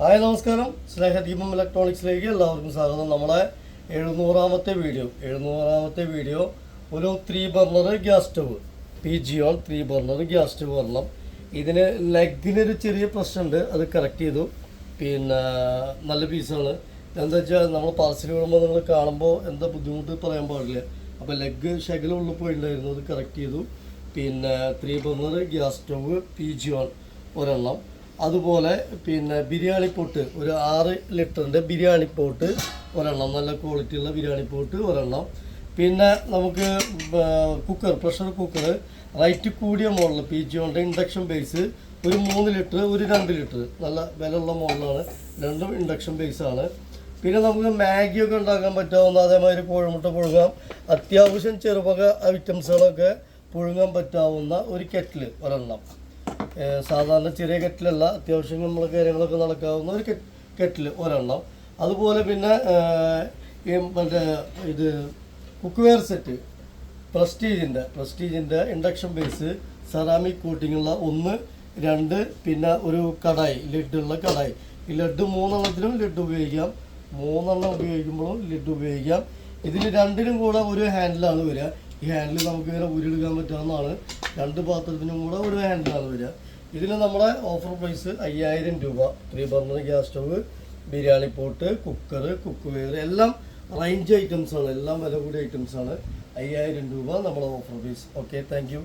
Hi നമസ്കാരം. സ്നേഹദീപം ഇലക്ട്രോണിക്സിലേക്ക് എല്ലാവർക്കും സ്വാഗതം. നമ്മളെ എഴുന്നൂറാമത്തെ വീഡിയോ. എഴുന്നൂറാമത്തെ വീഡിയോ. ഒരു three burner gas stove. Pigeon three burner gas stove വരണം. ഇതിന് ലെഗിനൊരു ചെറിയ പ്രശ്നമുണ്ട്. അത് കറക്റ്റ് ചെയ്തു. പിന്നെ നല്ല പീസാണ് എന്താ വെച്ചാൽ നമ്മൾ പാർസൽ വിടുമ്പോൾ നിങ്ങൾ കാണുമ്പോൾ എന്താ ബുദ്ധിമുട്ട് പറയാൻ പാടില്ല. അപ്പോൾ ലെഗ് ശകലം ഉള്ളിൽ പോയിട്ടുണ്ടായിരുന്നു. അത് കറക്റ്റ് ചെയ്തു. പിന്നെ three burner gas stove Pigeon ഒരെണ്ണം. അതുപോലെ പിന്നെ ബിരിയാണി പോട്ട് ഒരു ആറ് ലിറ്ററിന്റെ ബിരിയാണി പോട്ട് ഒരെണ്ണം നല്ല ക്വാളിറ്റിയുള്ള ബിരിയാണി പോട്ട് ഒരെണ്ണം. പിന്നെ നമുക്ക് കുക്കർ പ്രഷർ കുക്കർ റൈറ്റ് കൂടിയ മോഡൽ പി ജി ഉണ്ട് ഇൻഡക്ഷൻ ബേസ് ഒരു മൂന്ന് ലിറ്റർ ഒരു രണ്ട് ലിറ്റർ. നല്ല വിലയുള്ള മോഡലാണ്. രണ്ടും ഇൻഡക്ഷൻ ബേസാണ് പിന്നെ നമുക്ക് മാഗിയൊക്കെ ഉണ്ടാക്കാൻ പറ്റാവുന്ന അതേമാതിരി കോഴിമുട്ട പുഴുങ്ങാം. അത്യാവശ്യം ചെറുപക ഐറ്റംസുകളൊക്കെ പുഴുങ്ങാൻ പറ്റാവുന്ന ഒരു കെറ്റിൽ ഒരെണ്ണം. സാധാരണ ചെറിയ കെറ്റിലല്ല അത്യാവശ്യം നമ്മൾ കാര്യങ്ങളൊക്കെ നടക്കാവുന്ന ഒരു കെറ്റിൽ ഒരെണ്ണം. അതുപോലെ പിന്നെ ഈ മറ്റേ ഇത് കുക്ക്വെയർ സെറ്റ് പ്രസ്റ്റീജിന്റെ പ്രസ്റ്റീജിന്റെ ഇൻഡക്ഷൻ ബേസ് സെറാമിക് കോട്ടിങ്ങുള്ള ഒന്ന് രണ്ട് പിന്നെ ഒരു കടായി ലിഡുള്ള കടായി. ഈ ലഡ് മൂന്നെണ്ണത്തിനും ലിഡ് ഉപയോഗിക്കാം. മൂന്നെണ്ണം ഉപയോഗിക്കുമ്പോഴും ലിഡ് ഉപയോഗിക്കാം. ഇതിൽ രണ്ടിനും കൂടെ ഒരു ഹാൻഡിലാണ് വരിക. ഈ ഹാൻഡിൽ നമുക്ക് ഇങ്ങനെ ഉരുടുക്കാൻ പറ്റാവുന്നതാണ് രണ്ട് പാത്രത്തിനും കൂടെ ഒരു ഹാൻഡിലാണ് വരിക. ഇതിന് നമ്മുടെ ഓഫർ പ്രൈസ് അയ്യായിരം രൂപ. Three burner gas stove biryani pot cooker cookware എല്ലാം റേഞ്ച് ഐറ്റംസ് ആണ്. എല്ലാം വില കൂടിയ ഐറ്റംസ് ആണ്. അയ്യായിരം രൂപ നമ്മുടെ ഓഫർ പ്രൈസ് ഓക്കെ താങ്ക്